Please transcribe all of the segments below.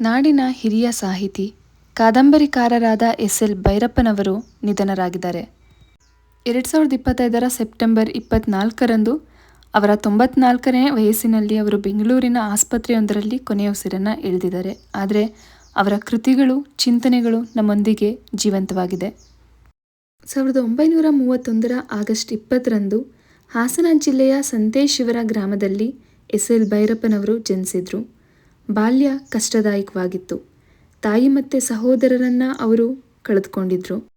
ನಾಡಿನ ಹಿರಿಯ ಸಾಹಿತಿ, ಕಾದಂಬರಿಕಾರರಾದ ಎಸ್ ಎಲ್ ಭೈರಪ್ಪನವರು ನಿಧನರಾಗಿದ್ದಾರೆ. ಎರಡು ಸಾವಿರದ ಇಪ್ಪತ್ತೈದರ ಸೆಪ್ಟೆಂಬರ್ ಇಪ್ಪತ್ನಾಲ್ಕರಂದು ಅವರ ತೊಂಬತ್ನಾಲ್ಕನೇ ವಯಸ್ಸಿನಲ್ಲಿ ಅವರು ಬೆಂಗಳೂರಿನ ಆಸ್ಪತ್ರೆಯೊಂದರಲ್ಲಿ ಕೊನೆಯುಸಿರನ್ನು ಎಳೆದಿದ್ದಾರೆ. ಆದರೆ ಅವರ ಕೃತಿಗಳು, ಚಿಂತನೆಗಳು ನಮ್ಮೊಂದಿಗೆ ಜೀವಂತವಾಗಿದೆ. ಸಾವಿರದ ಒಂಬೈನೂರ ಮೂವತ್ತೊಂದರ ಆಗಸ್ಟ್ ಇಪ್ಪತ್ತರಂದು ಹಾಸನ ಜಿಲ್ಲೆಯ ಸಂತೇಶಿವರ ಗ್ರಾಮದಲ್ಲಿ ಎಸ್ ಎಲ್ ಭೈರಪ್ಪನವರು ಜನಿಸಿದರು. ಬಾಲ್ಯ ಕಷ್ಟದಾಯಕವಾಗಿತ್ತು. ತಾಯಿ ಮತ್ತು ಸಹೋದರರನ್ನ ಅವರು ಕಳೆದುಕೊಂಡಿದ್ರು.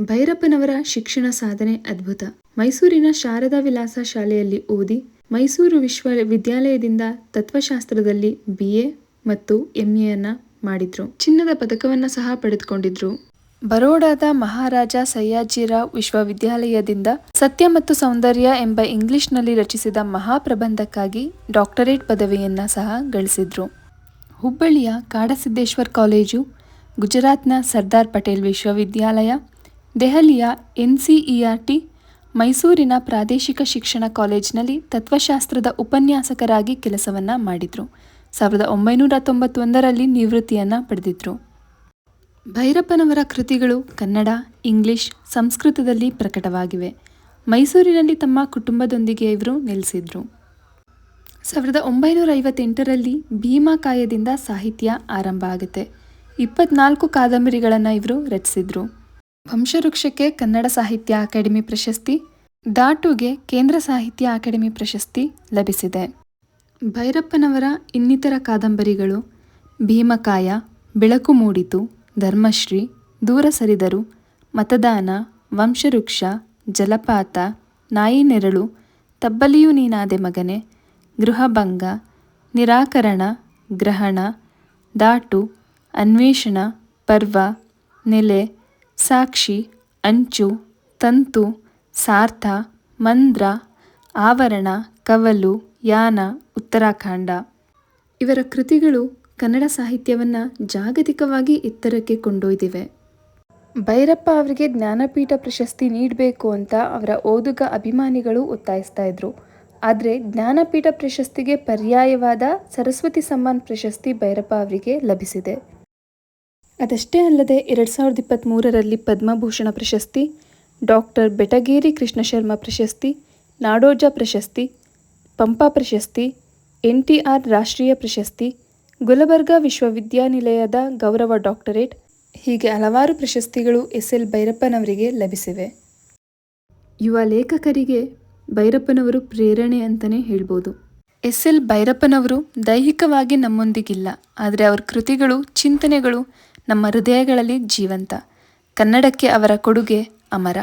ಭೈರಪ್ಪನವರ ಶಿಕ್ಷಣ ಸಾಧನೆ ಅದ್ಭುತ. ಮೈಸೂರಿನ ಶಾರದಾ ವಿಲಾಸ ಶಾಲೆಯಲ್ಲಿ ಓದಿ ಮೈಸೂರು ವಿಶ್ವವಿದ್ಯಾಲಯದಿಂದ ತತ್ವಶಾಸ್ತ್ರದಲ್ಲಿ ಬಿ ಎ ಮತ್ತು ಎಂ ಎನ್ನ ಮಾಡಿದ್ರು. ಚಿನ್ನದ ಪದಕವನ್ನ ಸಹ ಪಡೆದುಕೊಂಡಿದ್ರು. ಬರೋಡಾದ ಮಹಾರಾಜ ಸಯ್ಯಾಜಿರಾವ್ ವಿಶ್ವವಿದ್ಯಾಲಯದಿಂದ ಸತ್ಯ ಮತ್ತು ಸೌಂದರ್ಯ ಎಂಬ ಇಂಗ್ಲಿಷ್ನಲ್ಲಿ ರಚಿಸಿದ ಮಹಾಪ್ರಬಂಧಕ್ಕಾಗಿ ಡಾಕ್ಟರೇಟ್ ಪದವಿಯನ್ನ ಸಹ ಗಳಿಸಿದ್ರು. ಹುಬ್ಬಳ್ಳಿಯ ಕಾಡಸಿದ್ದೇಶ್ವರ್ ಕಾಲೇಜು, ಗುಜರಾತ್ನ ಸರ್ದಾರ್ ಪಟೇಲ್ ವಿಶ್ವವಿದ್ಯಾಲಯ, ದೆಹಲಿಯ ಎನ್ ಸಿ ಆರ್ ಟಿ, ಮೈಸೂರಿನ ಪ್ರಾದೇಶಿಕ ಶಿಕ್ಷಣ ಕಾಲೇಜಿನಲ್ಲಿ ತತ್ವಶಾಸ್ತ್ರದ ಉಪನ್ಯಾಸಕರಾಗಿ ಕೆಲಸವನ್ನು ಮಾಡಿದರು. ಸಾವಿರದ ಒಂಬೈನೂರ ತೊಂಬತ್ತೊಂದರಲ್ಲಿ ನಿವೃತ್ತಿಯನ್ನು ಪಡೆದಿದ್ರು. ಭೈರಪ್ಪನವರ ಕೃತಿಗಳು ಕನ್ನಡ, ಇಂಗ್ಲಿಷ್, ಸಂಸ್ಕೃತದಲ್ಲಿ ಪ್ರಕಟವಾಗಿವೆ. ಮೈಸೂರಿನಲ್ಲಿ ತಮ್ಮ ಕುಟುಂಬದೊಂದಿಗೆ ಇವರು ನೆಲೆಸಿದ್ರು. ಸಾವಿರದ ಒಂಬೈನೂರ ಐವತ್ತೆಂಟರಲ್ಲಿ ಭೀಮಾಕಾಯದಿಂದ ಸಾಹಿತ್ಯ ಆರಂಭ ಆಗುತ್ತೆ. ಇಪ್ಪತ್ನಾಲ್ಕು ಕಾದಂಬರಿಗಳನ್ನು ಇವರು ರಚಿಸಿದ್ರು. ವಂಶವೃಕ್ಷಕ್ಕೆ ಕನ್ನಡ ಸಾಹಿತ್ಯ ಅಕಾಡೆಮಿ ಪ್ರಶಸ್ತಿ ದಾಟುಗೆ ಕೇಂದ್ರ ಸಾಹಿತ್ಯ ಅಕಾಡೆಮಿ ಪ್ರಶಸ್ತಿ ಲಭಿಸಿದೆ. ಭೈರಪ್ಪನವರ ಇನ್ನಿತರ ಕಾದಂಬರಿಗಳು ಭೀಮಕಾಯ ಬೆಳಕು ಮೂಡಿತು, ಧರ್ಮಶ್ರೀ, ದೂರ ಸರಿದರು, ಮತದಾನ, ವಂಶವೃಕ್ಷ, ಜಲಪಾತ, ನಾಯಿ ನೆರಳು, ತಬ್ಬಲಿಯು ನೀನಾದೆ ಮಗನೆ ಗೃಹಭಂಗ, ನಿರಾಕರಣ, ಗ್ರಹಣ, ದಾಟು, ಅನ್ವೇಷಣ, ಪರ್ವ, ನೆಲೆ, ಸಾಕ್ಷಿ, ಅಂಚು, ತಂತು, ಸಾರ್ಥ, ಮಂದ್ರ, ಆವರಣ, ಕವಲು, ಯಾನ, ಉತ್ತರಾಖಂಡ. ಇವರ ಕೃತಿಗಳು ಕನ್ನಡ ಸಾಹಿತ್ಯವನ್ನು ಜಾಗತಿಕವಾಗಿ ಎತ್ತರಕ್ಕೆ ಕೊಂಡೊಯ್ದಿವೆ. ಭೈರಪ್ಪ ಅವರಿಗೆ ಜ್ಞಾನಪೀಠ ಪ್ರಶಸ್ತಿ ನೀಡಬೇಕು ಅಂತ ಅವರ ಓದುಗ ಅಭಿಮಾನಿಗಳು ಒತ್ತಾಯಿಸ್ತಾ ಇದ್ರು. ಆದರೆ ಜ್ಞಾನಪೀಠ ಪ್ರಶಸ್ತಿಗೆ ಪರ್ಯಾಯವಾದ ಸರಸ್ವತಿ ಸಮ್ಮಾನ್ ಪ್ರಶಸ್ತಿ ಭೈರಪ್ಪ ಅವರಿಗೆ ಲಭಿಸಿದೆ. ಅದಷ್ಟೇ ಅಲ್ಲದೆ ಎರಡು ಸಾವಿರದ ಇಪ್ಪತ್ತ್ಮೂರರಲ್ಲಿ ಪದ್ಮಭೂಷಣ ಪ್ರಶಸ್ತಿ, ಡಾಕ್ಟರ್ ಬೆಟಗೇರಿ ಕೃಷ್ಣಶರ್ಮ ಪ್ರಶಸ್ತಿ, ನಾಡೋಜ ಪ್ರಶಸ್ತಿ, ಪಂಪ ಪ್ರಶಸ್ತಿ ಎನ್ ಟಿ ಆರ್ ರಾಷ್ಟ್ರೀಯ ಪ್ರಶಸ್ತಿ, ಗುಲಬರ್ಗಾ ವಿಶ್ವವಿದ್ಯಾನಿಲಯದ ಗೌರವ ಡಾಕ್ಟರೇಟ್, ಹೀಗೆ ಹಲವಾರು ಪ್ರಶಸ್ತಿಗಳು ಎಸ್ ಎಲ್ ಭೈರಪ್ಪನವರಿಗೆ ಲಭಿಸಿವೆ. ಯುವ ಲೇಖಕರಿಗೆ ಭೈರಪ್ಪನವರು ಪ್ರೇರಣೆ ಅಂತಲೇ ಹೇಳ್ಬೋದು. ಎಸ್. ಎಲ್. ಭೈರಪ್ಪನವರು ದೈಹಿಕವಾಗಿ ನಮ್ಮೊಂದಿಗಿಲ್ಲ, ಆದರೆ ಅವರ ಕೃತಿಗಳು, ಚಿಂತನೆಗಳು ನಮ್ಮ ಹೃದಯಗಳಲ್ಲಿ ಜೀವಂತ. ಕನ್ನಡಕ್ಕೆ ಅವರ ಕೊಡುಗೆ ಅಮರ.